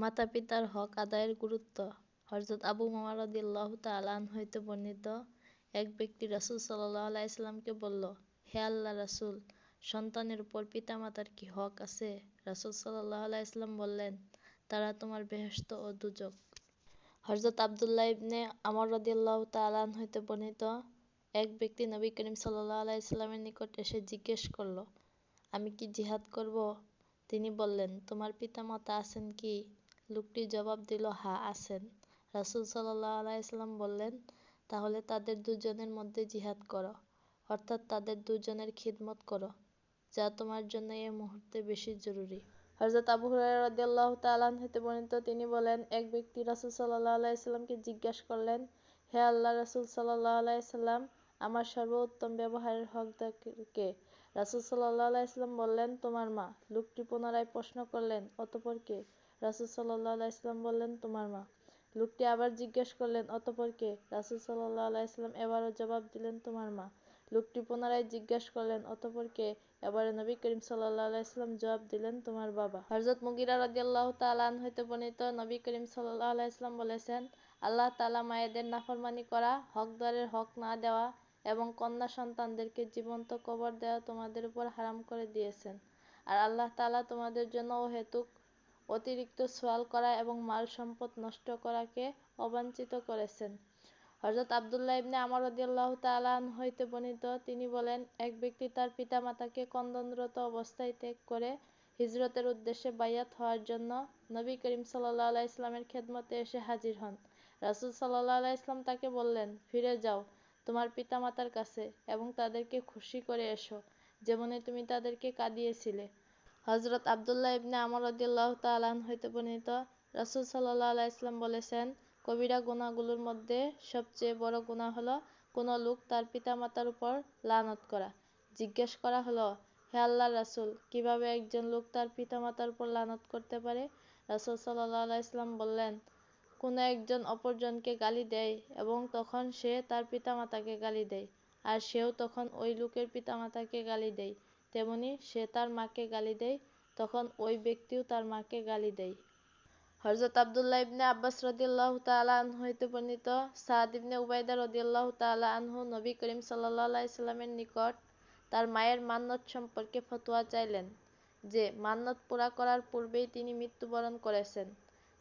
মাতা পিতার হক আদায়ের গুরুত্ব। হজরত আবু মামা রদিল্লাহ তালান হইতে বর্ণিত এক ব্যক্তি রাসুল সাল্লাহ আলাইসাল্লামকে বলল, হে আল্লাহ রাসুল, সন্তানের উপর পিতামাতার কি হক আছে? রাসুল সাল্লাহ আলাইসাল্লাম বললেন, তারা তোমার বেহস্ত ও দুজক। হজরত আবদুল্লাহ ইবনে আমর রদিয়াল্লাহ তালান হইতে বর্ণিত এক ব্যক্তি নবী করিম সাল্লাহ নিকট এসে জিজ্ঞেস করল, আমি কি জিহাদ করব? তিনি বললেন, তোমার পিতামাতা আছেন কি? লোকটি জবাব দিল, হা, আছেন। রাসুল সাল্লাহ আলাইসাল্লাম বললেন, তাহলে তাদের দুজনের মধ্যে জিহাদ করো, অর্থাৎ তাদের দুজনের খিদমত করো, যা তোমার জন্য এই মুহূর্তে বেশি জরুরি। হজরত আবু হুরাইরাদিয়াল্লাহু তাআলা হতে বর্ণিত, তিনি বলেন, এক ব্যক্তি রাসূল সাল্লাল্লাহু আলাইহি সাল্লামকে জিজ্ঞাসা করলেন, হে আল্লাহ রাসূল সাল্লাল্লাহু আলাইহি সাল্লাম আমার সর্বোত্তম ব্যবহারের হকদার কে? রাসূল সাল্লাল্লাহু আলাইহি সাল্লাম বললেন, তোমার মা। লোকটি পুনরায় প্রশ্ন করলেন, অতঃপর কে? রাসূল সাল্লাল্লাহু আলাইহি সাল্লাম বললেন, তোমার মা। লোকটি আবার জিজ্ঞেস করলেন, অতঃপর কে? রাসূল সাল্লাল্লাহু আলাইহি সাল্লাম এবারও জবাব দিলেন, তোমার মা। লোকটি পুনরায় জিজ্ঞেস করলেন, অতঃপর কে? এবারে নবী করিম সাল্লাহ আলাইসাল্লাম জবাব দিলেন, তোমার বাবা। হজরত মুগিরা রাজিয়াল্লাহ তালান হইতে বর্ণিত নবী করিম সাল্লাহ আলাইসলাম বলেছেন, আল্লাহ তালা মায়েদের নাফরমানি করা, হকদারের হক না দেওয়া এবং কন্যা সন্তানদেরকে জীবন্ত কবর দেওয়া তোমাদের উপর হারাম করে দিয়েছেন। আর আল্লাহ তালা তোমাদের জন্য হেতুক অতিরিক্ত সোয়াল করা এবং মাল সম্পদ নষ্ট করাকে অবাঞ্ছিত করেছেন। হজরত আবদুল্লাহ ইবনে আমর রদিয়াল্লাহ তালান হইতে বর্ণিত, তিনি বলেন, এক ব্যক্তি তার পিতা মাতাকে কন্দনরত অবস্থায় ত্যাগ করে হিজরতের উদ্দেশ্যে বাইয়াত হওয়ার জন্য নবী করিম সাল্লাহ আলাইসলামের খেদমতে এসে হাজির হন। রাসুল সাল্লাহ আলাইসলাম তাকে বললেন, ফিরে যাও তোমার পিতা মাতার কাছে এবং তাদেরকে খুশি করে এসো যেমনই তুমি তাদেরকে কাঁদিয়েছিলে। হজরত আবদুল্লাহ ইবনে আমর রদিয়াল্লাহ তালান হইতে বর্ণিত, রাসুল সাল্লাহ আলাইসলাম বলেছেন, কবিরা গুণাগুলোর মধ্যে সবচেয়ে বড় গুণা হলো কোনো লোক তার পিতামাতার উপর লানত করা। জিজ্ঞেস করা হলো, হে আল্লাহ রাসুল, কীভাবে একজন লোক তার পিতামাতার উপর লানত করতে পারে? রাসুল সাল্লাহ ইসলাম বললেন, কোনো একজন অপরজনকে গালি দেয় এবং তখন সে তার পিতামাতাকে গালি দেয়, আর সেও তখন ওই লোকের পিতামাতাকে গালি দেয়। তেমনি সে তার মাকে গালি দেয়, তখন ওই ব্যক্তিও তার মাকে গালি দেয়। হজরত আবদুল্লাহ ইবনে আব্বাস রদিয়াল্লাহ তালা আনহু হইতে বর্ণিত সাদ ইবনে উবাইদা রদিয়াল্লাহ তালা আনহু নবী করিম সাল্লাহ সাল্লামের নিকট তার মায়ের মান্নত সম্পর্কে ফতোয়া চাইলেন যে, মান্নত পুরা করার পূর্বেই তিনি মৃত্যুবরণ করেছেন।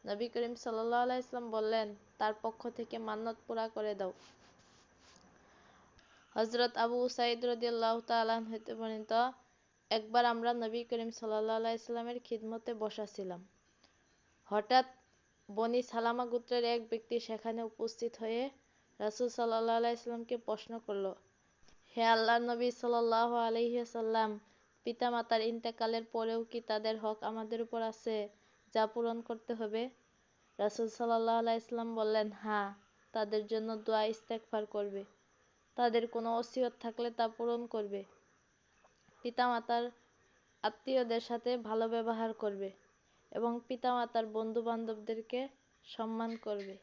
নবী করিম সাল্লাহ ইসলাম বললেন, তার পক্ষ থেকে মান্নত পুরা করে দাও। হজরত আবু সাইদ রদিয়াল্লাহ তালান হইতে বর্ণিত একবার আমরা নবী করিম সাল্লাহ খিদমতে বসাছিলাম হঠাৎ বনি সালামা গোত্রের এক ব্যক্তি সেখানে উপস্থিত হয়ে রাসুল সাল্লাহ প্রশ্ন করল, হে আল্লাহ নবী সাল্লাহ পিতা মাতার ইন্তেকালের পরেও কি তাদের হক আমাদের উপর আছে যা পূরণ করতে হবে? রাসুল সাল্লাহ আলাইসলাম বললেন হ্যাঁ তাদের জন্য দোয়া ইস্তেকফার করবে। তাদের কোনো অসিয়ত থাকলে তা পূরণ করবে। পিতামাতার আত্মীয়দের সাথে ভালো ব্যবহার করবে এবং পিতামাতার বন্ধু বান্ধবদেরকে সম্মান করবে।